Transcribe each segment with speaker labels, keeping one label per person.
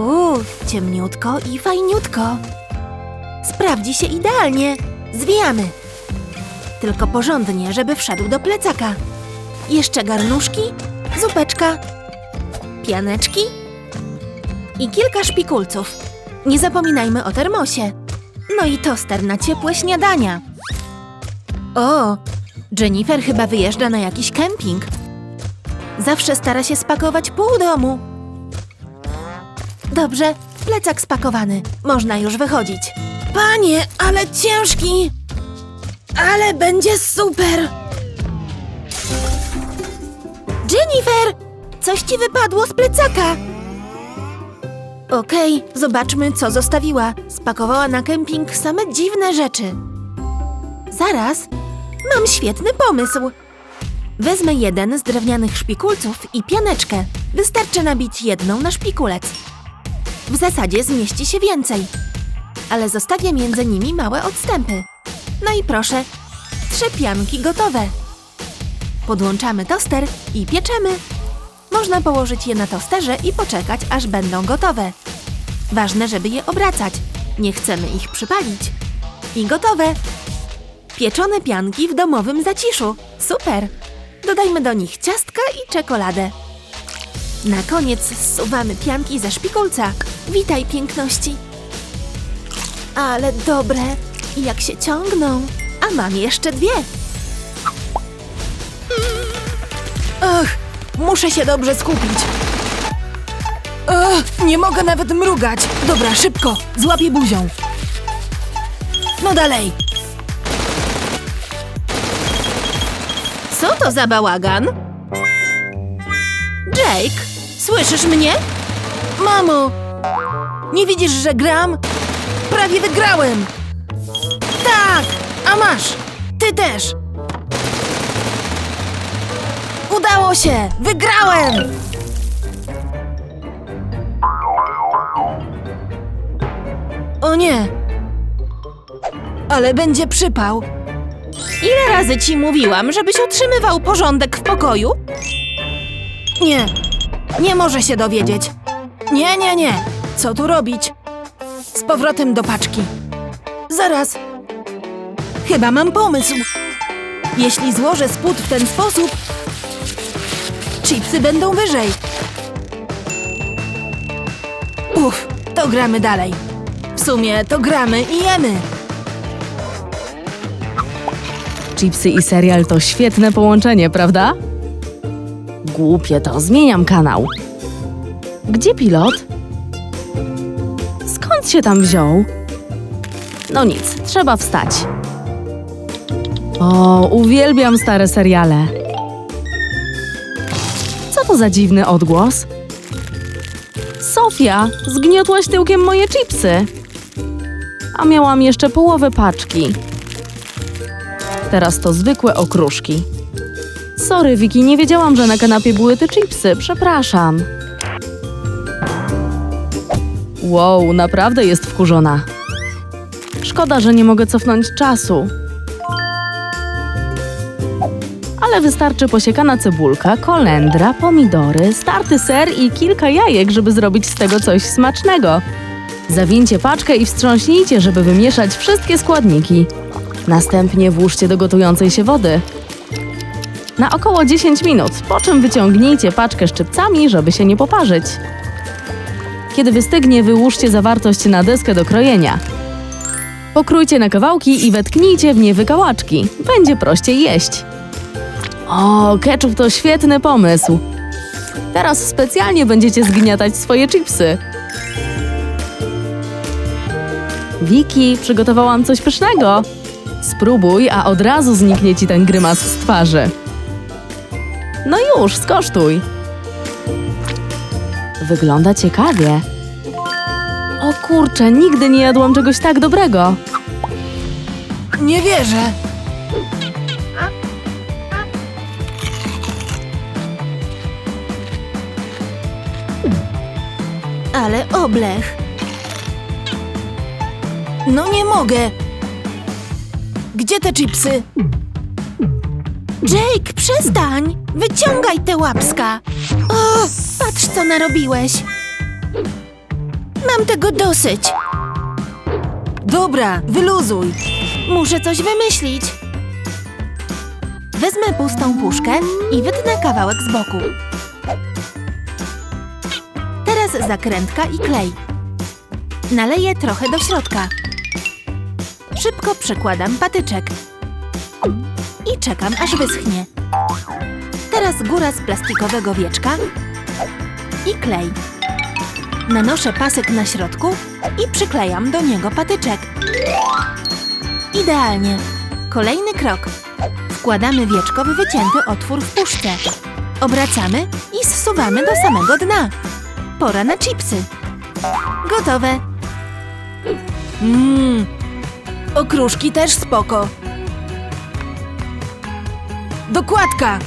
Speaker 1: Uuu, ciemniutko i fajniutko. Sprawdzi się idealnie. Zwijamy. Tylko porządnie, żeby wszedł do plecaka. Jeszcze garnuszki, zupeczka, pianeczki i kilka szpikulców. Nie zapominajmy o termosie. No i toster na ciepłe śniadania. O, Jennifer chyba wyjeżdża na jakiś kemping. Zawsze stara się spakować pół domu. Dobrze, plecak spakowany. Można już wychodzić. Panie, ale ciężki! Ale będzie super! Jennifer! Coś ci wypadło z plecaka! Okej, zobaczmy, co zostawiła. Spakowała na kemping same dziwne rzeczy. Zaraz, mam świetny pomysł. Wezmę jeden z drewnianych szpikulców i pianeczkę. Wystarczy nabić jedną na szpikulec. W zasadzie zmieści się więcej. Ale zostawię między nimi małe odstępy. No i proszę, trzy pianki gotowe. Podłączamy toster i pieczemy. Można położyć je na tosterze i poczekać, aż będą gotowe. Ważne, żeby je obracać. Nie chcemy ich przypalić. I gotowe. Pieczone pianki w domowym zaciszu. Super! Dodajmy do nich ciastka i czekoladę. Na koniec zsuwamy pianki ze szpikulca. Witaj, piękności. Ale dobre. Jak się ciągną. A mam jeszcze dwie. Ach, muszę się dobrze skupić. Ach, nie mogę nawet mrugać. Dobra, szybko, złapię buzią. No dalej. Co to za bałagan? Jake, słyszysz mnie? Mamo, nie widzisz, że gram? Prawie wygrałem! Tak, a masz, ty też! Udało się! Wygrałem! O nie! Ale będzie przypał. Ile razy ci mówiłam, żebyś utrzymywał porządek w pokoju? Nie, nie może się dowiedzieć. Nie, nie, nie. Co tu robić? Z powrotem do paczki. Zaraz. Chyba mam pomysł. Jeśli złożę spód w ten sposób, chipsy będą wyżej. Uff, to gramy dalej. W sumie to gramy i jemy.
Speaker 2: Chipsy i serial to świetne połączenie, prawda? Głupie to, zmieniam kanał. Gdzie pilot? Skąd się tam wziął? No nic, trzeba wstać. O, uwielbiam stare seriale. Co to za dziwny odgłos? Sofia, zgniotłaś tyłkiem moje chipsy. A miałam jeszcze połowę paczki. Teraz to zwykłe okruszki. Sorry, Wiki, nie wiedziałam, że na kanapie były te chipsy. Przepraszam. Wow, naprawdę jest wkurzona. Szkoda, że nie mogę cofnąć czasu. Ale wystarczy posiekana cebulka, kolendra, pomidory, starty ser i kilka jajek, żeby zrobić z tego coś smacznego. Zawincie paczkę i wstrząśnijcie, żeby wymieszać wszystkie składniki. Następnie włóżcie do gotującej się wody. Na około 10 minut, po czym wyciągnijcie paczkę szczypcami, żeby się nie poparzyć. Kiedy wystygnie, wyłóżcie zawartość na deskę do krojenia. Pokrójcie na kawałki i wetknijcie w nie wykałaczki. Będzie prościej jeść. O, ketchup to świetny pomysł. Teraz specjalnie będziecie zgniatać swoje chipsy. Wiki, przygotowałam coś pysznego. Spróbuj, a od razu zniknie ci ten grymas z twarzy. No już, skosztuj. Wygląda ciekawie. O kurczę, nigdy nie jadłam czegoś tak dobrego.
Speaker 1: Nie wierzę. Ale oblech. No nie mogę. Gdzie te chipsy? Jake, przestań! Wyciągaj te łapska! O, patrz co narobiłeś! Mam tego dosyć.
Speaker 3: Dobra, wyluzuj.
Speaker 1: Muszę coś wymyślić. Wezmę pustą puszkę i wytnę kawałek z boku. Teraz zakrętka i klej. Naleję trochę do środka. Szybko przykładam patyczek. I czekam, aż wyschnie. Teraz góra z plastikowego wieczka i klej. Nanoszę pasek na środku i przyklejam do niego patyczek. Idealnie. Kolejny krok. Wkładamy wieczko w wycięty otwór w puszce. Obracamy i zsuwamy do samego dna. Pora na chipsy. Gotowe.
Speaker 3: Mmm. Okruszki też spoko. Dokładka.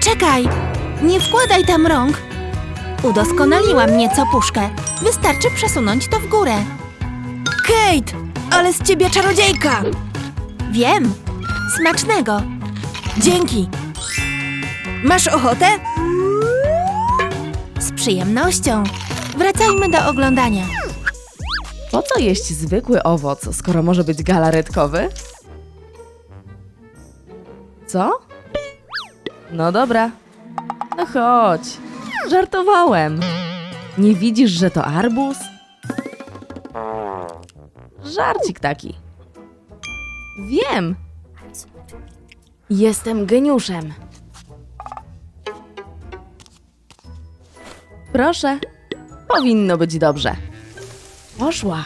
Speaker 1: Czekaj! Nie wkładaj tam rąk. Udoskonaliłam nieco puszkę. Wystarczy przesunąć to w górę.
Speaker 3: Kate, ale z ciebie czarodziejka.
Speaker 1: Wiem. Smacznego.
Speaker 3: Dzięki. Masz ochotę?
Speaker 1: Z przyjemnością. Wracajmy do oglądania.
Speaker 2: Po co jeść zwykły owoc, skoro może być galaretkowy? Co? No dobra. No chodź. Żartowałem. Nie widzisz, że to arbuz? Żarcik taki. Wiem. Jestem geniuszem. Proszę. Powinno być dobrze. Poszła.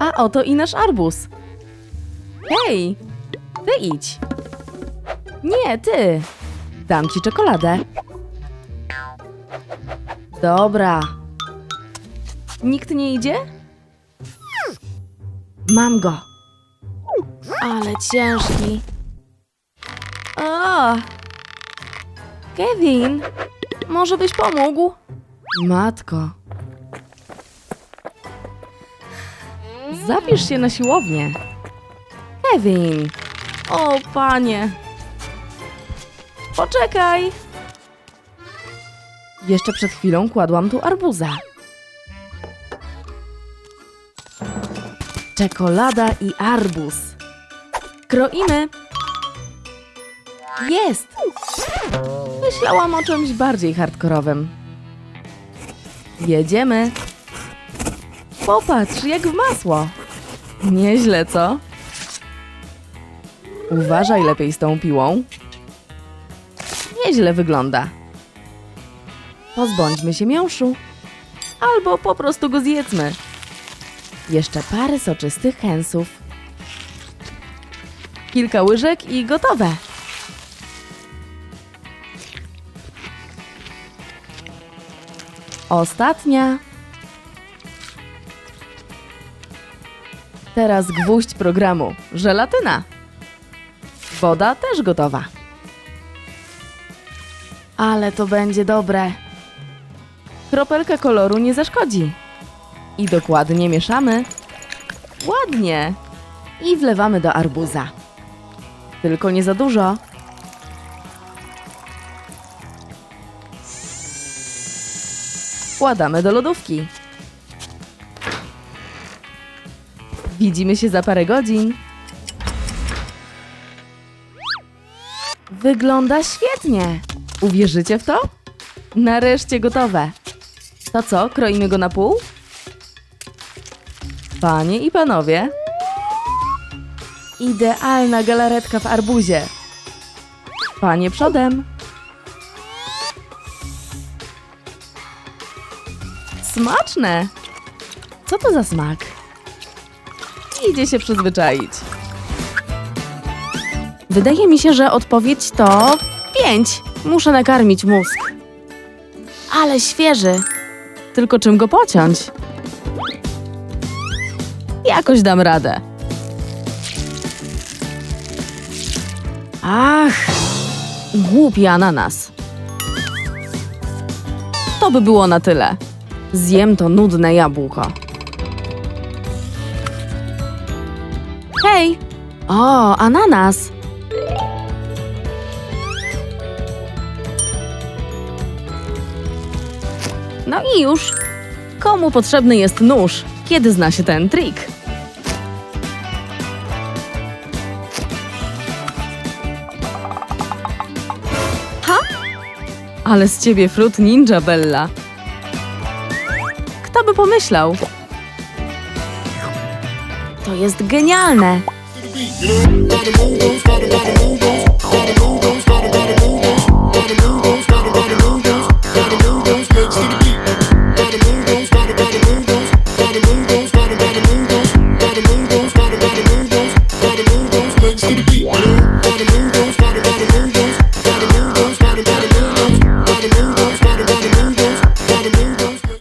Speaker 2: A oto i nasz arbuz. Hej, ty idź. Nie, ty. Dam ci czekoladę. Dobra. Nikt nie idzie? Mam go. Ale ciężki. O! Kevin, może byś pomógł? Matko. Zapisz się na siłownię. Kevin! O, panie! Poczekaj! Jeszcze przed chwilą kładłam tu arbuza. Czekolada i arbuz. Kroimy. Jest! Myślałam o czymś bardziej hardkorowym. Jedziemy. Popatrz, jak w masło. Nieźle, co? Uważaj lepiej z tą piłą. Nieźle wygląda. Pozbądźmy się miąższu. Albo po prostu go zjedzmy. Jeszcze parę soczystych chęsów. Kilka łyżek i gotowe. Ostatnia. Teraz gwóźdź programu. Żelatyna. Woda też gotowa. Ale to będzie dobre. Kropelka koloru nie zaszkodzi. I dokładnie mieszamy. Ładnie. I wlewamy do arbuza. Tylko nie za dużo. Wkładamy do lodówki. Widzimy się za parę godzin. Wygląda świetnie. Uwierzycie w to? Nareszcie gotowe. To co, kroimy go na pół? Panie i panowie. Idealna galaretka w arbuzie. Panie przodem. Smaczne! Co to za smak? Idzie się przyzwyczaić. Wydaje mi się, że odpowiedź to pięć. Muszę nakarmić mózg. Ale świeży. Tylko czym go pociąć? Jakoś dam radę. Ach, głupi ananas. To by było na tyle. Zjem to nudne jabłko. Hej! O, ananas! No i już. Komu potrzebny jest nóż, kiedy zna się ten trik? Ha? Ale z ciebie frut ninja, Bella. Kto by pomyślał? To jest genialne!